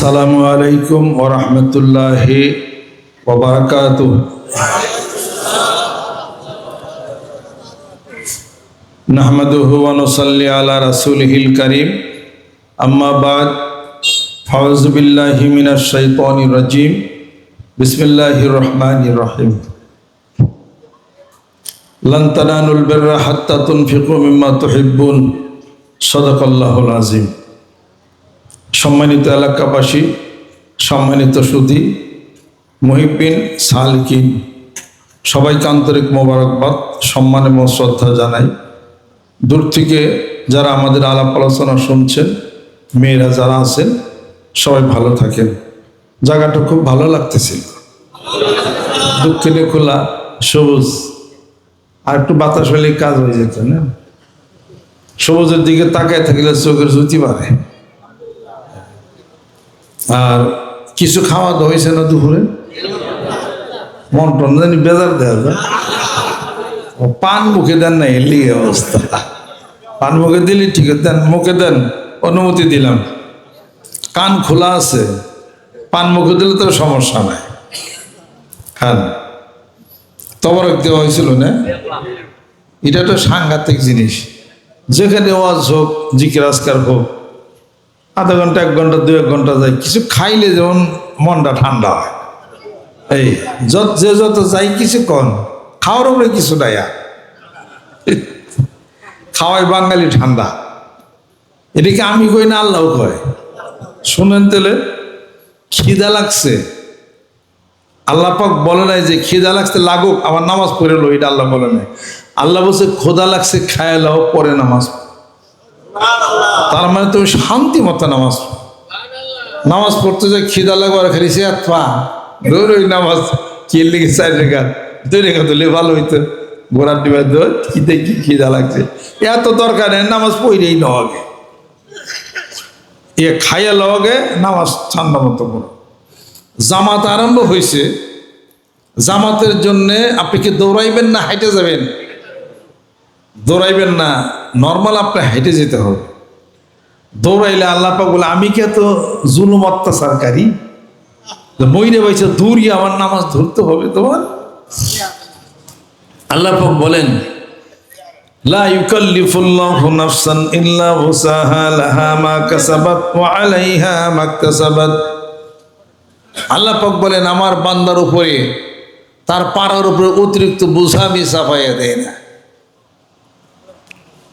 আসসালামু আলাইকুম ওরহমতুল্লাহ ওবরাকাত নাহমাদুহু ওয়ানুসাল্লি আলা রাসূলিহিল কারীম। আম্মা বাদ, ফাউযু বিল্লাহি মিনাশ শাইতানির রাজীম। বিসমিল্লাহির রহিম। তানালুল বিররা হাত্তা তুনফিকু মিম্মা তুহিব্বুন। সাদাকাল্লাহুল আযীম। সম্মানিত এলাকাবাসী, সম্মানিত সুধি, মহিবিন সালকিন, সবাইকে আন্তরিক মোবারকবাদ, সম্মান এবং শ্রদ্ধা জানাই। দূর থেকে যারা আমাদের আলাপ আলোচনা শুনছেন, মেয়েরা যারা আছেন, সবাই ভালো থাকেন। জায়গাটা খুব ভালো লাগতেছিল দক্ষিণে খোলা, সবুজ। আর একটু বাতাস হলেই কাজ হয়ে যেত, না? সবুজের দিকে তাকায় থাকলে চোখের জুতি বাড়ে। আর কিছু খাওয়া দাওয়া হয়েছে না দুপুরে? মন টন জানি বেজার দেওয়া যায়। পান মুখে দেন না, এলি অবস্থা। পান মুখে দিলি ঠিক দেন, মুখে দেন, অনুমতি দিলাম। কান খোলা আছে, পান মুখে দিলে তো সমস্যা নাই। খান। তবরক দেওয়া হয়েছিল না? এটা তো সাংঘাতিক জিনিস। যেখানে ওয়াজ হোক, জিকির, আজকার হোক আধা ঘণ্টা, এক ঘণ্টা দু এক ঘণ্টা যায়। কিছু খাইলে যেমন মনটা ঠান্ডা হয়। এই, যত, যে যত যাই কিছু কন, খাওয়ার উপরে কিছু নাই আর। খাওয়াই বাঙালি ঠান্ডা। এদিকে আমি কই না, আল্লাহ কয়। শুনেন তেলে খিদা লাগছে। আল্লাহ পাক বলে নাই যে খিদা লাগছে, লাগুক আবার নামাজ পড়ে লো, এটা আল্লাহ বলে নাই। আল্লাহ বলছে, খোদা লাগছে, খায় লাও, পরে নামাজ। তার মানে তুমি শান্তি মতো নামাজ নামাজ পড়তে যে খিদা লাগবে আর খালি সে ওই নামাজ কি লিখে চার রেখা দুই রেখা তুলে ভালো হইতো। গোড়ার ডিবার ধর, খিদে কি খিদা লাগছে। এত দরকার নেই, নামাজ পড়েই না হবে এ খাইয়া লগে নামাজ ঠান্ডা মতো পড়ো। জামাত আরম্ভ হয়েছে জামাতের জন্যে আপনি কি দৌড়াইবেন না হাইটে যাবেন? দৌড়াইবেন না। নর্মাল আপনি হাইটে যেতে হবে। দৌড়াইলে আল্লাহ পাক বলে, আমি কে তো জুলুম অত্যাচারকারী মইরে বলছে দূরই আমার নামাজ ধরতে হবে তোমার? আল্লাহ পাক বলেন, লা মা বলেন, আমার বান্দার উপরে, তার পাড়ার উপরে অতিরিক্ত বোঝা চাপাইয়া দেয় না।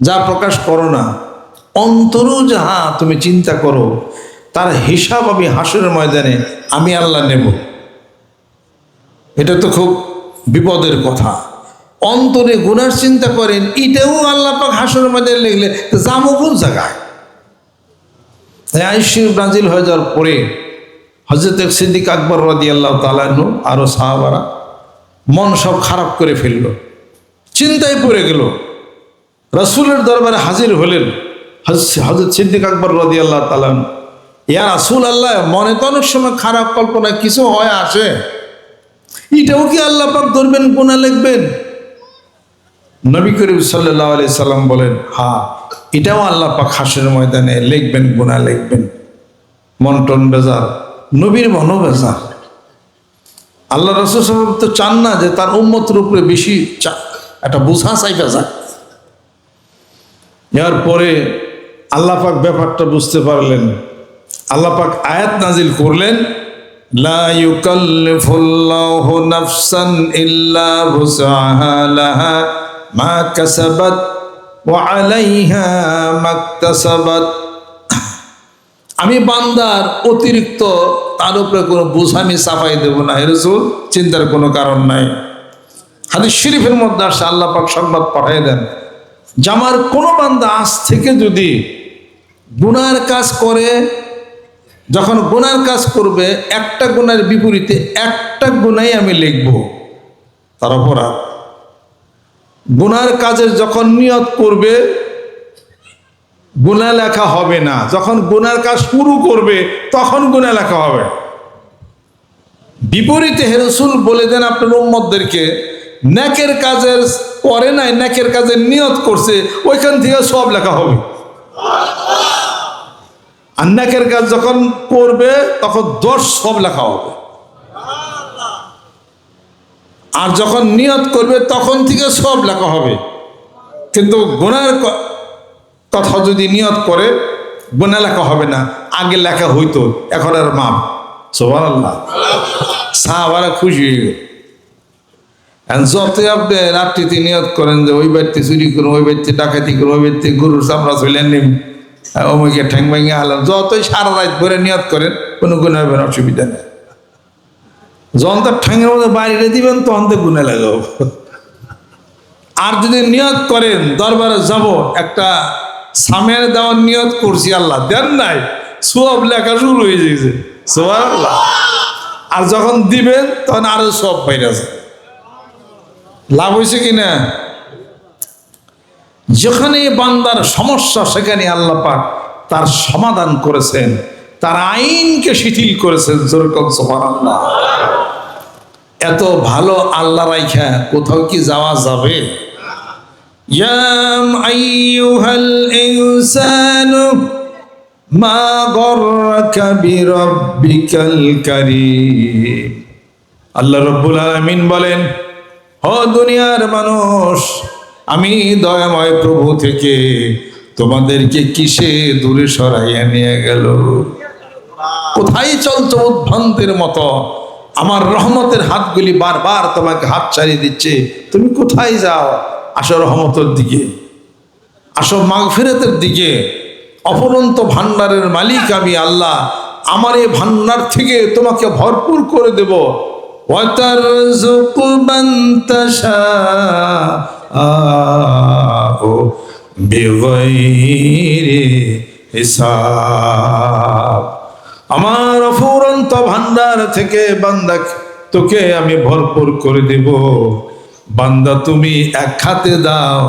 যা প্রকাশ করো না, অন্তরও যাহা তুমি চিন্তা করো, তার হিসাব আমি হাসুরের ময়দানে আমি আল্লাহ নেব। এটা তো খুব বিপদের কথা। অন্তরে গুনার চিন্তা করেন, এটাও আল্লাহ পাক হাসুরের ময়দানে লিখলে যাব কোন জায়গায়? আইসি ব্রাজিল হয়ে যাওয়ার পরে হজরত সিদ্দিক আকবর রাদি আল্লাহ তালানু আরও সাহাবারা মন সব খারাপ করে ফেলল, চিন্তায় পড়ে গেল। রসুলের দরবারে হাজির হলেন। হজরত সিদ্দিক আকবর রদি আল্লাহ তালান ইয়া রাসুল আল্লাহ মনে তো অনেক সময় খারাপ কল্পনা কিছু হয় আসে। এটাও কি আল্লাহ পাক ধরবেন কোনা লিখবেন? নবী করিম সাল্লাহ আলি সাল্লাম বলেন, হা, এটাও আল্লাহ পাক হাসের ময়দানে লিখবেন গুণা লিখবেন। মন টন বেজার, নবীর মনও বেজার। আল্লাহ রসুল সাহেব তো চান না যে তার উম্মতের উপরে বেশি একটা বোঝা চাইটা যায় এর পরে আল্লাহ পাক ব্যাপারটা বুঝতে পারলেন। আল্লাহ পাক আয়াত নাজিল করলেন আমি বান্দার অতিরিক্ত তার উপরে কোনো বোঝা আমি চাপাই দেব না এরসুল চিন্তার কোনো কারণ নাই। হাদিস শরীফের মধ্যে আসে আল্লাহ পাক সংবাদ পাঠিয়ে দেন। জামার কোনো বান্দা আজ থেকে যদি গুনার কাজ করে, যখন গুনার কাজ করবে, একটা গুণের বিপরীতে একটা গুণাই আমি লিখব। তার অপরাধ। গুনার কাজের যখন নিয়ত করবে, গুণা লেখা হবে না। যখন গুনার কাজ শুরু করবে, তখন গুণা লেখা হবে। বিপরীতে হেরসুল বলে দেন আপনার উম্মদদেরকে ন্যাকের কাজের করে নাই ন্যাকের কাজের নিয়ত করছে, ওইখান থেকে সব লেখা হবে। আর ন্যাকের কাজ যখন করবে, তখন দোষ সব লেখা হবে। আর যখন নিয়ত করবে, তখন থেকে সব লেখা হবে। কিন্তু গুনার কথা যদি নিয়ত করে গুণা লেখা হবে না। আগে লেখা হইতো, এখন আর মাপ। সোভান আল্লাহ সাহাবারা খুশি হয়ে গেল। যতই আপনি রাত্রিতে নিয়ত করেন যে ওই বাড়িতে চুরি করুন, ওই বাড়িতে ডাকাতি করুন, ওই বাড়িতে গরুর চামড়া চলে নিন অমুকে ঠ্যাং ভেঙে আলাম যতই সারা রাত ভরে নিয়ত করেন, কোনো গুণ হবে না, অসুবিধা নেই। যখন তার ঠ্যাংয়ের মধ্যে বাইরে দিবেন, তখন তো গুণে লাগাবো। আর যদি নিয়ত করেন, দরবারে যাব, একটা সামের দেওয়ার নিয়ত করছি, আল্লাহ দেন নাই সব লেখা শুরু হয়ে গেছে। সোয়ার আল্লাহ আর যখন দিবেন, তখন আরও সব বাইরে আছে। লাভ হয়েছে কিনা? যেখানে বান্দার সমস্যা সেখানে আল্লাহ পাক তার সমাধান করেছেন। তার আইনকে শিথিল করেছেন। যেরকম এত ভালো আল্লাহ রাইখা, কোথাও কি যাওয়া যাবে? ইয়াম আল্লাহ রব্বুল আলামিন বলেন ও দুনিয়ার মানুষ, আমি দয়াময় প্রভু থেকে তোমাদেরকে কিসে দূরে সরাইয়া নিয়ে গেল? কোথায় চলছো উদ্ভ্রান্তের মতো? আমার রহমতের হাতগুলি বারবার তোমাকে হাত ছাড়িয়ে দিচ্ছে। তুমি কোথায় যাও? আসো রহমতের দিকে। আসো মাগফিরাতের দিকে। অপরন্ত ভান্ডারের মালিক আমি আল্লাহ। আমার এই ভান্ডার থেকে তোমাকে ভরপুর করে দেব। وَتَرْزُقُ مَن تَشَاءُ بِغَيْرِ হিসাব আমার অফুরন্ত ভান্ডার থেকে বান্দা তোকে আমি ভরপুর করে দেব বান্দা তুমি এক হাতে দাও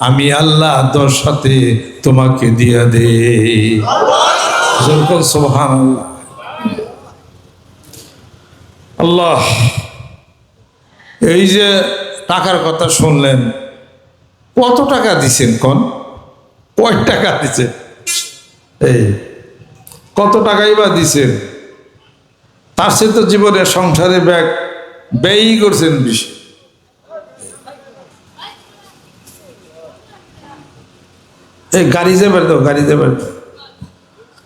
আমি আল্লাহ দশ হাতে তোমাকে দিয়া দে যেরকম সোহান আল্লাহ এই যে টাকার কথা শুনলেন, কত টাকা দিছেন কন? কয় টাকা দিছেন? এই, কত টাকাই বা দিছেন? তার সে তো জীবনে সংসারে ব্যাগ ব্যয়ই করছেন বেশি। এই গাড়ি যাবে তো, গাড়ি যাবে তো।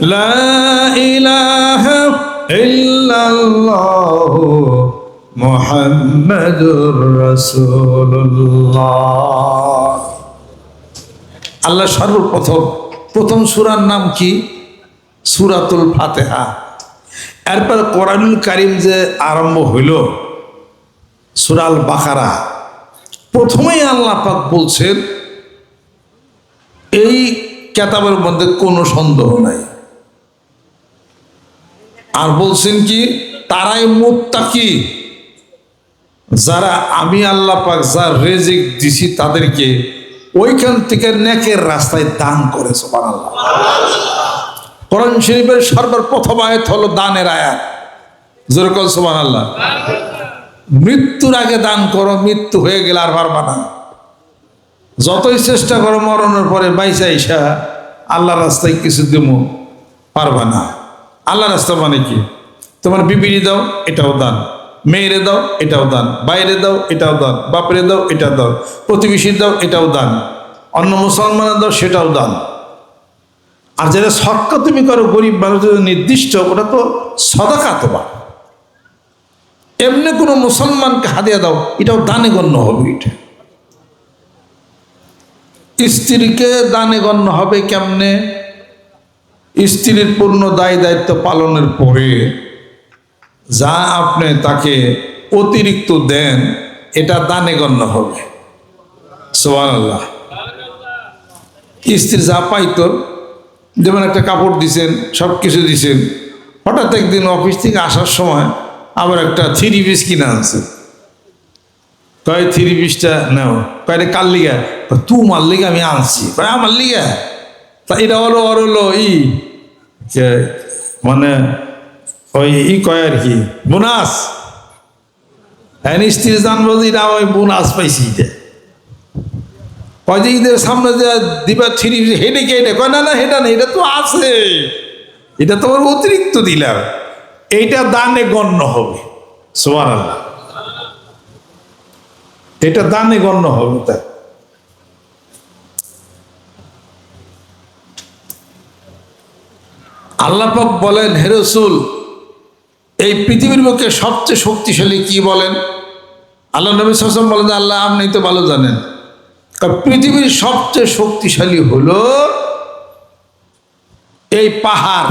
ইলাহা ইল্লাল্লাহ লা ইলাহা ইল্লাল্লাহ মুহাম্মাদুর রাসূলুল্লাহ। আল্লাহ সর্বপ্রথম, প্রথম সুরার নাম কি? সুরাতুল ফাতেহা। এরপর কোরআনুল কারিম যে আরম্ভ হইল, সুরাল বাকারা, প্রথমেই আল্লাহ পাক বলছেন, এই কেতাবের মধ্যে কোনো সন্দেহ নাই। আর বলছেন কি, তারাই মুত্তাকি। যারা আমি আল্লাহ পাক যার রেজিক দিছি তাদেরকে ওইখান থেকে নেকের রাস্তায় দান করে সোমান আল্লাহ কোরআন শরীফের সর্বপ্রথম আয়াত হলো দানের আয়াত। যেরকম সোমান আল্লাহ মৃত্যুর আগে দান করো, মৃত্যু হয়ে গেলে আর পারবা না। যতই চেষ্টা করো মরণের পরে বাইসা ইসা আল্লাহ রাস্তায় কিছু দেব পারবা না। আল্লাহ রাস্তা মানে কি? তোমার বিবিরি দাও, এটাও দান। মেয়েরে দাও, এটাও দান। বাইরে দাও, এটাও দান। বাপরে দাও, এটা দাও। প্রতিবেশী দাও, এটাও দান। অন্য মুসলমানের দাও, সেটাও দান। আর যেটা সৎকা তুমি করো, গরিব মানুষের নির্দিষ্ট, ওটা তো সদাকা তোমার। এমনি কোনো মুসলমানকে হাদিয়া দাও, এটাও দানে গণ্য হবে এটা। স্ত্রীকে দানে গণ্য হবে কেমনে? স্ত্রীর পূর্ণ দায় দায়িত্ব পালনের পরে যা আপনি তাকে অতিরিক্ত দেন এটা দানে গণ্য হবে। সোহান আল্লাহ স্ত্রী যা পাইতো যেমন একটা কাপড় দিছেন সব কিছু দিছেন হঠাৎ একদিন অফিস থেকে আসার সময় আবার একটা থ্রি পিস কিনে আনছে। কয় থ্রি পিসটা নাও। কয় রে কার লিগা? কয়, তু মার লিগা আমি আনছি। আমার লিগা? তা এটা হলো ওর হলো ই যে মানে ওই ই কয় আর কি, বোনাস। হ্যাঁ স্ত্রী জানব যে এটা ওই বোনাস পাইছি এটা কয় যে ঈদের সামনে যে দিবা থ্রি হেঁটে কে এটা কয় না না, হেটা না, এটা তো আছে। এটা তোমার অতিরিক্ত দিলাম। এইটা দানে গণ্য হবে। সোয়ার এটা দানে গণ্য হবে তাই আল্লাপাক বলেন হেরসুল এই পৃথিবীর বুকে সবচেয়ে শক্তিশালী কি বলেন? আল্লাহ নবী সাসম বলেন, আল্লাহ, আপনি তো ভালো জানেন। কারণ পৃথিবীর সবচেয়ে শক্তিশালী হলো এই পাহাড়।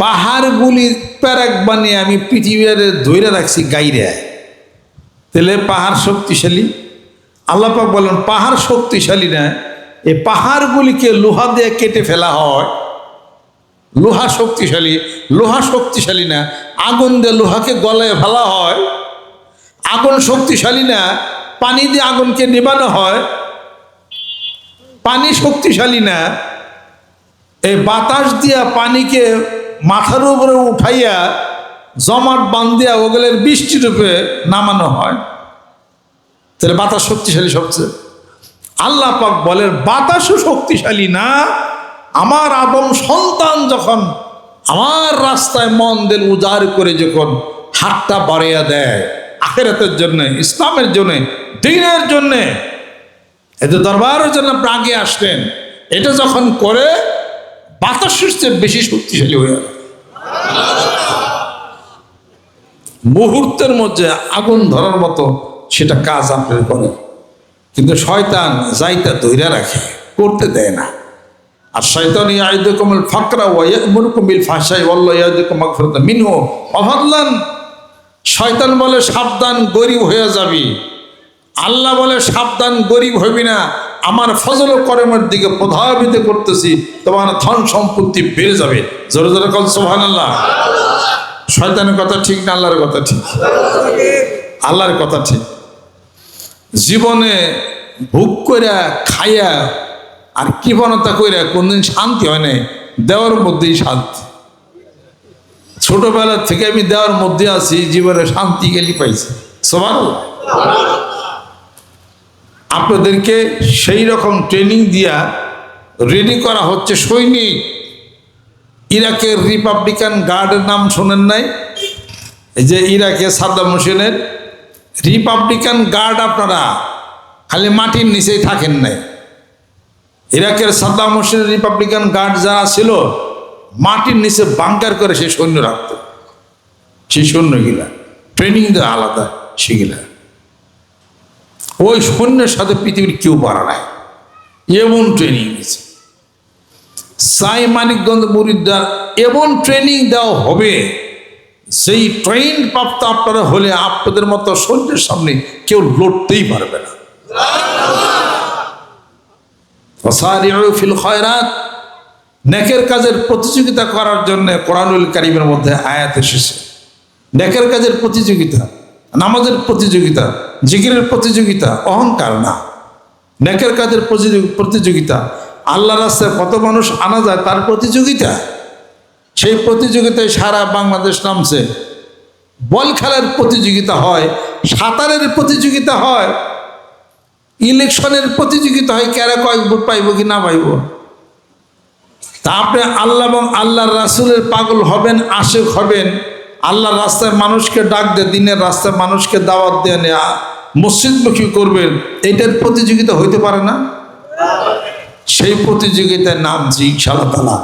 পাহাড়গুলি প্যারাক বানিয়ে আমি পৃথিবীর ধৈরে রাখছি গাইরে তাহলে পাহাড় শক্তিশালী? আল্লাপাক বলেন, পাহাড় শক্তিশালী না, এই পাহাড়গুলিকে লোহা দিয়ে কেটে ফেলা হয়। লোহা শক্তিশালী লোহা শক্তিশালী না, আগুন দিয়ে লোহাকে গলায় ফেলা হয়। আগুন শক্তিশালী না, পানি দিয়ে আগুনকে নেবানো হয়। পানি শক্তিশালী না, এই বাতাস দিয়া পানিকে মাথার উপরে উঠাইয়া জমাট বান্ধিয়া ওগুলের বৃষ্টি রূপে নামানো হয়। তাহলে বাতাস শক্তিশালী সবচেয়ে। আল্লাহ পাক বলেন, বাতাসও শক্তিশালী না আমার আদম সন্তান যখন আমার রাস্তায় মন দিল উজাড় করে যখন হাতটা বাড়িয়ে দেয়, আখেরাতের জন্য, ইসলামের জন্য, দিনের জন্য এতে দরবারের জন্য প্রাগে আসলেন, এটা যখন করে বাতাসের চেয়ে বেশি শক্তিশালী হয়ে মুহূর্তের মধ্যে আগুন ধরার মতো সেটা কাজ আপনার করে। কিন্তু শয়তান যাইতা ধৈর্য রাখে, করতে দেয় না। আর শয়তান ইয়াইদুকুমুল ফাকরা ওয়া ইয়া'মুরুকুম বিল ফাহশাই ওয়াল্লাহু ইয়াইদুকুম মাগফিরাতাম মিনহু। অভাবলান শয়তান বলে সাবধান গরিব হয়ে যাবি। আল্লাহ বলে সাবধান গরিব হবি না। আমার ফজল কর্মের দিকে প্রভাবিত করতেছি, তোমার ধন সম্পত্তি বেড়ে যাবে। জোরে জোরে কল সোহান আল্লাহ শয়তানের কথা ঠিক না আল্লাহর কথা ঠিক? আল্লাহর কথা ঠিক। জীবনে ভোগ কইরা খাইয়া আর কৃপণতা কইরা কোনদিন শান্তি হয় নাই? দেওয়ার মধ্যেই শান্তি। ছোটবেলা থেকে আমি দেওয়ার মধ্যে আছি, জীবনে শান্তি গেলি পাইছি। সবার আপনাদেরকে সেই রকম ট্রেনিং দিয়া রেডি করা হচ্ছে সৈনিক। ইরাকের রিপাবলিকান গার্ডের নাম শোনেন নাই? যে ইরাকে সাদ্দাম হোসেনের রিপাবলিকান গার্ড আপনারা, খালি মাটির নিচেই থাকেন নাই। ইরাকের সাদ্দাম হোসেনের রিপাবলিকান গার্ড যারা ছিল, মাটির নিচে বাংকার করে সে সৈন্য রাখত। সেই সৈন্যগুলা ট্রেনিং দেওয়া আলাদা, সেগুলা। ওই সৈন্যের সাথে পৃথিবীর কেউ পারা নাই। এমন ট্রেনিং দিয়েছে সাই মানিকগঞ্জ মুরিদ্দার এমন ট্রেনিং দেওয়া হবে সেই ট্রেন প্রাপ্ত আপনারা হলে আপনাদের মতো সৈন্যের সামনে কেউ লড়তেই পারবে না। ফিল নেকের কাজের প্রতিযোগিতা করার জন্য কোরআনুল কারিমের মধ্যে আয়াত এসেছে। নেকের কাজের প্রতিযোগিতা, নামাজের প্রতিযোগিতা, জিকিরের প্রতিযোগিতা অহংকার না। নেকের কাজের প্রতিযোগি- প্রতিযোগিতা, আল্লাহ রাস্তায় কত মানুষ আনা যায় তার প্রতিযোগিতা। সেই প্রতিযোগিতায় সারা বাংলাদেশ নামছে। বল খেলার প্রতিযোগিতা হয়, সাঁতারের প্রতিযোগিতা হয়। ইলেকশনের প্রতিযোগিতা হয়, কারা কয়েক ভোট পাইব কি না পাইব? তা আপনি আল্লাহ এবং আল্লাহর রাসুলের পাগল হবেন, আশেক হবেন, আল্লাহর রাস্তায় মানুষকে ডাক দিয়ে দিনের রাস্তায় মানুষকে দাওয়াত নেওয়া মসজিদমুখী করবেন, এটার প্রতিযোগিতা হইতে পারে না? সেই প্রতিযোগিতায় নামছি ইনশাআল্লাহ তালা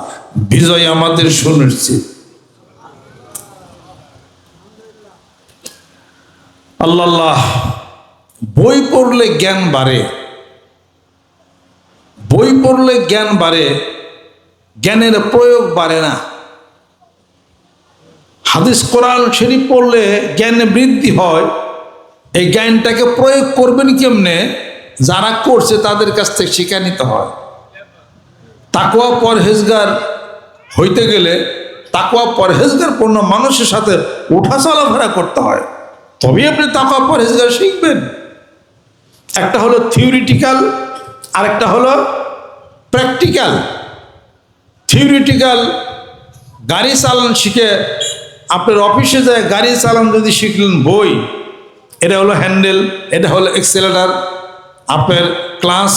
বিজয় আমাদের সুনিশ্চিত। আল্লাহ। বই পড়লে জ্ঞান বাড়ে। বই পড়লে জ্ঞান বাড়ে, জ্ঞানের প্রয়োগ বাড়ে না। হাদিস কোরআন শরীফ পড়লে জ্ঞানে বৃদ্ধি হয়। এই জ্ঞানটাকে প্রয়োগ করবেন কেমনে? যারা করছে তাদের কাছ থেকে শিখে নিতে হয়। তাকুয়া পরহেজগার হইতে গেলে তাকুয়া পরহেজগার পূর্ণ মানুষের সাথে উঠা চলাফেরা করতে হয়। তবেই আপনি তাকুয়া পরহেজগার শিখবেন। একটা হলো থিওরিটিক্যাল আরেকটা হলো প্র্যাকটিক্যাল থিওরিটিক্যাল গাড়ি চালান শিখে আপনার অফিসে যায়, গাড়ি চালান যদি শিখলেন বই, এটা হলো হ্যান্ডেল এটা হলো এক্সেলেটার আপনার ক্লাস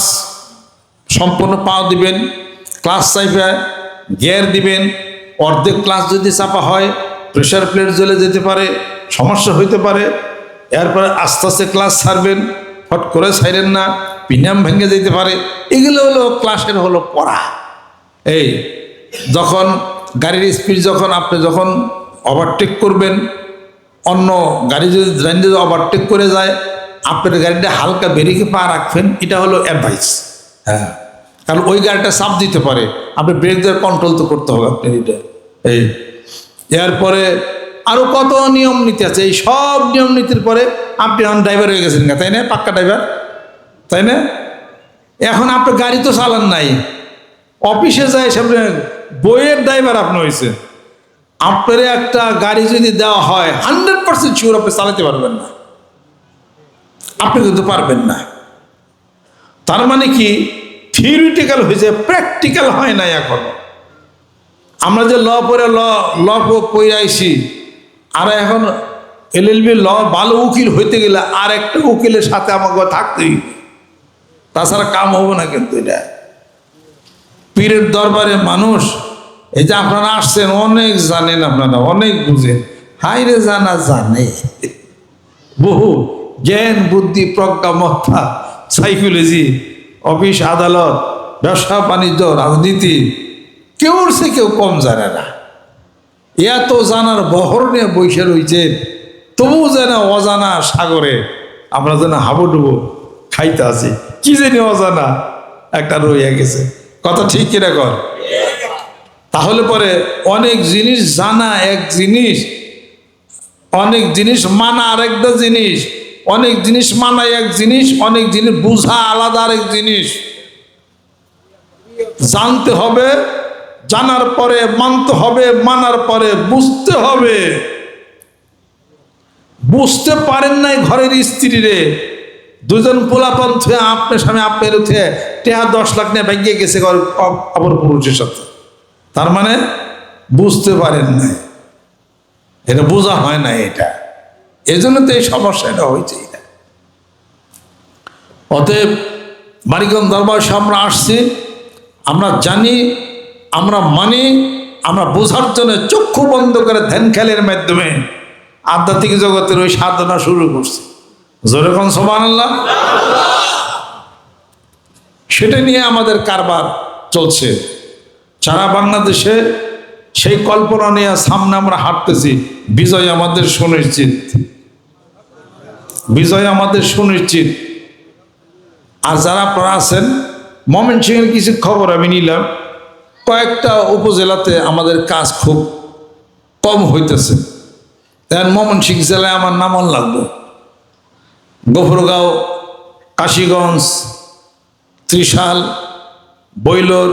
সম্পূর্ণ পাও দিবেন ক্লাস চাইপে গিয়ার দিবেন, অর্ধেক ক্লাস যদি চাপা হয় প্রেশার প্লেট জ্বলে যেতে পারে, সমস্যা হইতে পারে, এরপরে আস্তে আস্তে ক্লাস ছাড়বেন। ফট করে ছাইরেন না, পিনাম ভেঙে যেতে পারে। এগুলো হলো ক্লাসের হলো পড়া। এই যখন গাড়ির স্পিড যখন আপনি যখন ওভারটেক করবেন, অন্য গাড়ি যদি লাইন যদি ওভারটেক করে যায়, আপনার গাড়িটা হালকা বেরিয়ে পা রাখবেন, এটা হলো অ্যাডভাইস হ্যাঁ কারণ ওই গাড়িটা চাপ দিতে পারে। আপনি ব্রেক দিয়ে কন্ট্রোল তো করতে হবে আপনার এটা। এই, এরপরে আরও কত নিয়ম নীতি আছে? এই সব নিয়ম নীতির পরে আপনি এখন ড্রাইভার হয়ে গেছেন তাই না? পাক্কা ড্রাইভার তাই না? এখন আপনার গাড়ি তো চালান নাই। অফিসে যায় সামনে বইয়ের ড্রাইভার আপনি হয়েছে আপনার একটা গাড়ি যদি দেওয়া হয় হান্ড্রেড পার্সেন্ট শিওর আপনি চালাতে পারবেন না। আপনি কিন্তু পারবেন না। তার মানে কি? থিওরিটিক্যাল হয়েছে প্র্যাকটিক্যাল হয় না এখন। আমরা যে ল পড়ে ল ল পড়ে আইছি আর এখন এলএলবি ল ভালো উকিল হইতে গেলে আর একটা উকিলের সাথে আমাকে থাকতেই। তাছাড়া কাম হবে না কিন্তু এটা। পীরের দরবারে মানুষ, এই যে আপনারা আসছেন, অনেক জানেন আপনারা, অনেক বুঝেন। হাই রে জানা জানে। বহু জ্ঞান, বুদ্ধি, প্রজ্ঞা, মত্তা, সাইকোলজি, অফিস, আদালত, ব্যবসা, বাণিজ্য, রাজনীতি, কেউ সে কেউ কম জানে না। এত জানার বহর নিয়ে বৈশে রয়েছে, তবুও যেন অজানা সাগরে আমরা যেন হাবুডুবু খাইতে আছি। কি জানি অজানা একটা রইয়া গেছে। কথা ঠিক কিনা কর? তাহলে পরে অনেক জিনিস জানা এক জিনিস, অনেক জিনিস মানা আরেকটা জিনিস, অনেক জিনিস মানা এক জিনিস, অনেক জিনিস বুঝা আলাদা আরেক জিনিস। জানতে হবে জানার পরে মানতে হবে, মানার পরে বুঝতে হবে। বুঝতে পারেন নাই ঘরের স্ত্রী রে দুজন পোলাপন থুয়ে আপনার সামনে আপনার উঠে টেহা দশ লাখ নিয়ে ভেঙে গেছে অপর পুরুষের সাথে। তার মানে বুঝতে পারেন নাই। এটা বোঝা হয় না এটা। এই জন্য তো এই সমস্যাটা হয়েছে এটা অতএব মারিগঞ্জ দরবার সে আমরা আসছি। আমরা জানি আমরা মানি, আমরা বোঝার জন্য চক্ষু বন্ধ করে ধ্যান খেলের মাধ্যমে আধ্যাত্মিক জগতের ওই সাধনা শুরু করছি। যেরকম সমান আল্লাহ সেটা নিয়ে আমাদের কারবার চলছে। সারা বাংলাদেশে সেই কল্পনা নিয়ে সামনে আমরা হাঁটতেছি। বিজয় আমাদের সুনিশ্চিত। বিজয় আমাদের সুনিশ্চিত। আর যারা আপনারা আছেন, মমেন সিংয়ের কিছু খবর আমি নিলাম। কয়েকটা উপজেলাতে আমাদের কাজ খুব কম হইতেছে। সিং জেলায় আমার নামন লাগবে গফরগাঁও, কাশীগঞ্জ, ত্রিশাল, বৈলোর,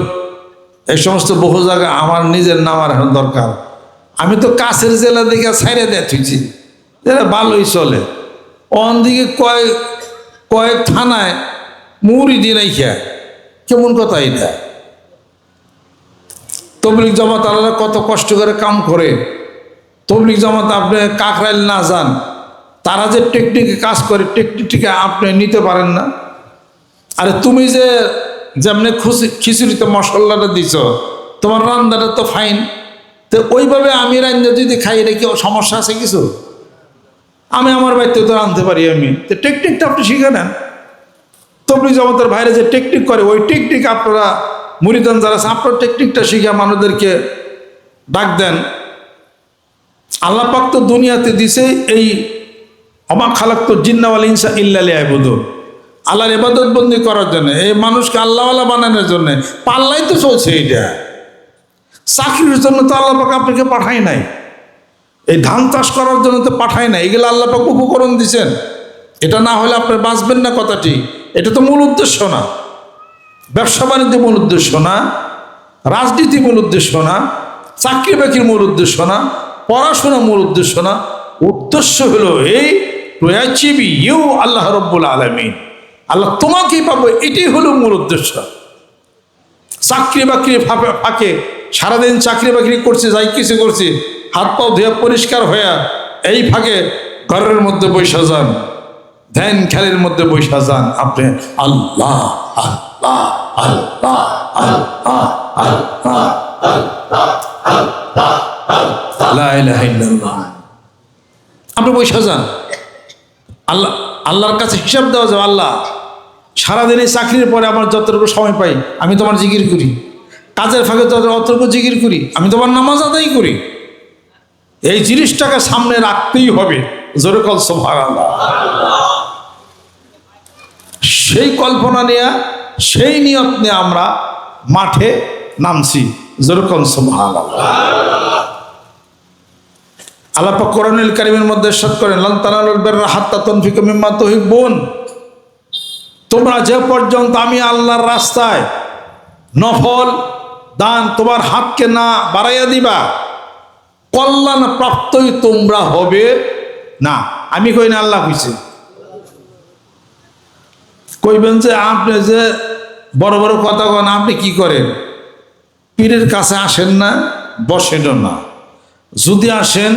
এই সমস্ত বহু জায়গা আমার নিজের নামার দরকার। আমি তো কাছের জেলা দিকে ছাইড়ে দিয়ে থুইছি। এটা ভালোই চলে। দিকে কয়েক কয়েক থানায় মুড়ি দিয়ে রাইখা কেমন কথা এটা? তবলিক জমাত আলাদা কত কষ্ট করে কাম করে। তবলিক জমাত আপনি কাকরাইল না যান। তারা যে টেকনিকে কাজ করে, টেকনিকটিকে আপনি নিতে পারেন না। আরে তুমি যে যেমনি খুশি খিচুড়িতে মশলাটা দিছ, তোমার রান্নাটা তো ফাইন তো ওইভাবে আমি রান্না যদি খাই, এটা কি সমস্যা আছে কিছু? আমি আমার বাড়িতে তো রাঁধতে পারি আমি। তো টেকনিকটা আপনি শিখে নেন। তবলি জগতের বাইরে যে টেকনিক করে, ওই টেকনিক আপনারা মুরিদান যারা আপনার টেকনিকটা শিখে মানুষদেরকে ডাক দেন আল্লাহ পাক তো দুনিয়াতে দিছে এই অবাক খালাক তো জিন্নাওয়াল ইনসা ইল্লালি আবুদুর আল্লাহর ইবাদত বন্দি করার জন্য, এই মানুষকে আল্লাহওয়ালা বানানোর জন্য পাল্লাই তো চলছে এইটা। চাকরির জন্য তো আল্লাহ পাক আপনাকে পাঠাই নাই। এই ধান চাষ করার জন্য তো পাঠাই নাই। এগুলো আল্লাহ পাক উপকরণ দিছেন। এটা না হলে আপনি বাঁচবেন না কথাটি। এটা তো মূল উদ্দেশ্য না। ব্যবসা বাণিজ্য মূল উদ্দেশ্য না রাজনীতি মূল উদ্দেশ্য না, চাকরি বাকরির মূল উদ্দেশ্য না পড়াশোনা মূল উদ্দেশ্য না, উদ্দেশ্য হলো এই প্রয়াচিবি ইউ আল্লাহ রব্বুল আলমিন। আল্লাহ তোমাকেই পাবো, এটাই হলো মূল উদ্দেশ্য। চাকরি বাকরি ফাঁকে, সারাদিন চাকরি বাকরি করছে, যাই কিছু করছে, হাত পাও ধুয়ে পরিষ্কার হয়ে এই ফাঁকে ঘরের মধ্যে বৈশা যান, ধ্যান খেলের মধ্যে বৈশা যান আপনি। আল্লাহ আল্লাহ। আপনি বৈশা যান। আল্লাহ, আল্লাহর কাছে হিসাব দেওয়া যাবে, আল্লাহ, সারাদিন চাকরির পরে আমার যতটুকু সময় পাই, আমি তোমার জিকির করি। কাজের ফাঁকে যত অতটুকু জিকির করি, আমি তোমার নামাজ আদায় করি। এই জিনিসটাকে সামনে রাখতেই হবে। জোরে কল সোভার সেই কল্পনা নিয়ে সেই নিয়ত নিয়ে আমরা মাঠে নামছি। যেরকম আল্লাপা কোরআনুল কারিমের মধ্যে সাত করেন বেররা হাত্তা তনফিক তহিব্বুন। তোমরা যে পর্যন্ত আমি আল্লাহর রাস্তায় নফল দান তোমার হাতকে না বাড়াইয়া দিবা কল্যাণ প্রাপ্তই তোমরা হবে না। আমি কই না, আল্লাহ কইছে। কইবেন যে আপনি যে বড় বড় কথা কন, আপনি কি করেন? পীরের কাছে আসেন না বসেনও না। যদি আসেন,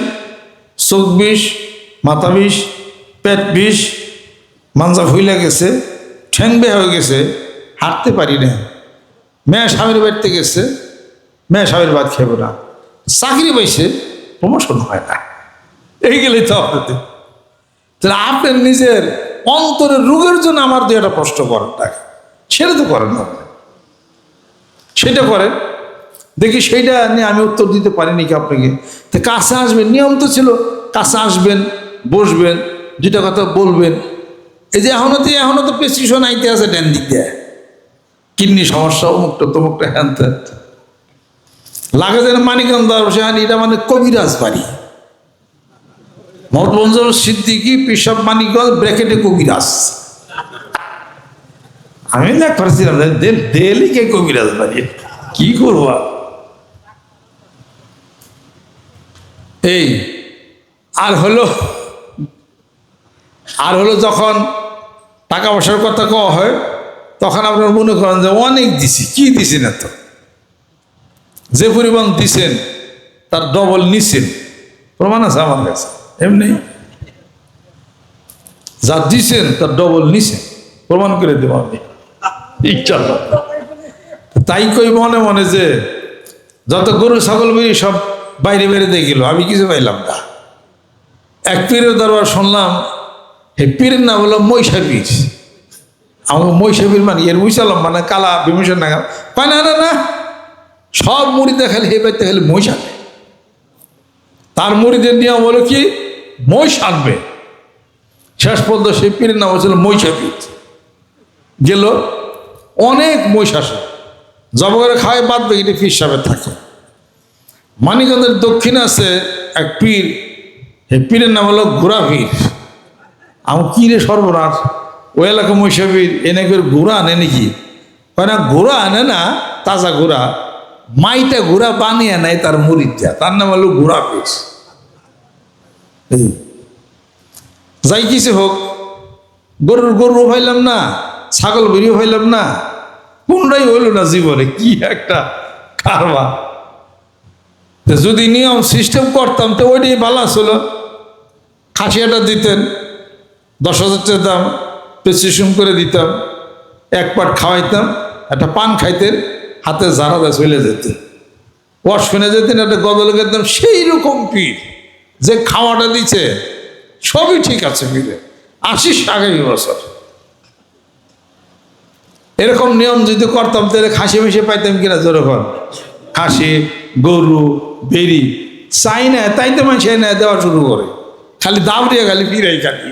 চোখ বিষ, মাথা বিষ, পেট বিষ, মাঞ্জা ভুইলা গেছে ঠ্যাং বে হয়ে গেছে, হাঁটতে পারি না। মেয়ে স্বামীর বাড়িতে গেছে, মেয়ে স্বামীর ভাত খেব না। চাকরি পাইছে প্রমোশন হয় না। এই গেলেই তো আপনাদের তাহলে আপনার নিজের অন্তরের রোগের জন্য আমার দিয়ে একটা প্রশ্ন করেন তাকে। সেটা তো করেন। সেটা করেন। দেখি সেইটা নিয়ে আমি উত্তর দিতে পারিনি কি আপনাকে। তো কাছে আসবেন, নিয়ম তো ছিল, কাছে আসবেন, বসবেন যেটা কথা বলবেন। এই যে এখনও তো এখনও তো প্রেসক্রিপশন আইতে আছে ড্যান দিয়ে কিডনি সমস্যা, অমুকটা তমুকটা, হ্যান ত্যান। লাগে যেন মানিকগঞ্জ সেখানে এটা মানে কবিরাজ বাড়ি মোহাম্মদ সিদ্দিকি পিসব মানিকগঞ্জ, ব্র্যাকেটে কবিরাজ। আমি না করছিলাম দেলি কে কবিরাজ বাড়ি কি করব এই, আর হলো আর হলো যখন টাকা পয়সার কথা কওয়া হয়, তখন আপনার মনে করেন যে অনেক দিছি, কি দিছেন এত? যে পরিমাণ দিছেন, তার ডবল নিছেন। প্রমাণ আছে আমার কাছে। এমনি। যা দিছেন তার ডবল নিছেন প্রমাণ করে দেবো আমি। ইনশাল্লাহ তাই কই মনে মনে যে যত গরু ছাগল বেরি সব বাইরে বেড়ে দিয়ে গেল আমি কিছু পাইলাম না। এক পীরের দরবার শুনলাম হে পীরের নাম হলো মৈশা পীর আমার মৈশা পীর মানে এর বুঝালাম মানে কালা বিমর্শন না কয় না না না। সব মুড়ি দেখালে হে বাইতে খালি মহিষ তার মুড়িদের নিয়ম হলো কি? মহিষ আনবে। শেষ পর্যন্ত সেই পীরের নাম হচ্ছিল মহিষা পীর। গেল, অনেক মহিষ আসে। জব করে খাওয়াই বাদ বাকিটা পীর সাহেবের থাকে। মানিকগঞ্জের দক্ষিণে আছে এক পীর। এই পীরের নাম হলো ঘোড়া পীর। আমি কি রে সর্বনাশ? ওই এলাকা মহিষাবীর এনে করে ঘোড়া আনে নাকি? না, ঘোড়া আনে না, তাজা ঘোড়া। মাইটা ঘোড়া বানিয়ে নেয় তার মুড়ির যা তার নাম হলো ঘোড়া পীর। যাই কিছু হোক, গরুর গরু পাইলাম না, ছাগল বেরিয়ে পাইলাম না, কোনটাই হইল না জীবনে, কি একটা কারবার। তো যদি নিয়ম সিস্টেম করতাম, তো ওইটাই ভালো ছিল। খাসিয়াটা দিতেন, দশ হাজার টাকা দাম প্রেসক্রিপশন করে দিতাম, এক পাট খাওয়াইতাম, একটা পান খাইতেন, হাতে জারাদা চলে যেতেন। ওয়াশ শুনে যেতেন, একটা গদল খেতাম সেই রকম পীর। যে খাওয়াটা দিচ্ছে সবই ঠিক আছে মিলে আসিস আগামী বছর। এরকম নিয়ম যদি করতাম, তাহলে খাসি মিশে পাইতাম কিনা যেরকম খাসি, গরু, বেরি, চাই না তাই তো মানুষ না দেওয়া শুরু করে। খালি দাম দিয়ে খালি ফিরাই খালি।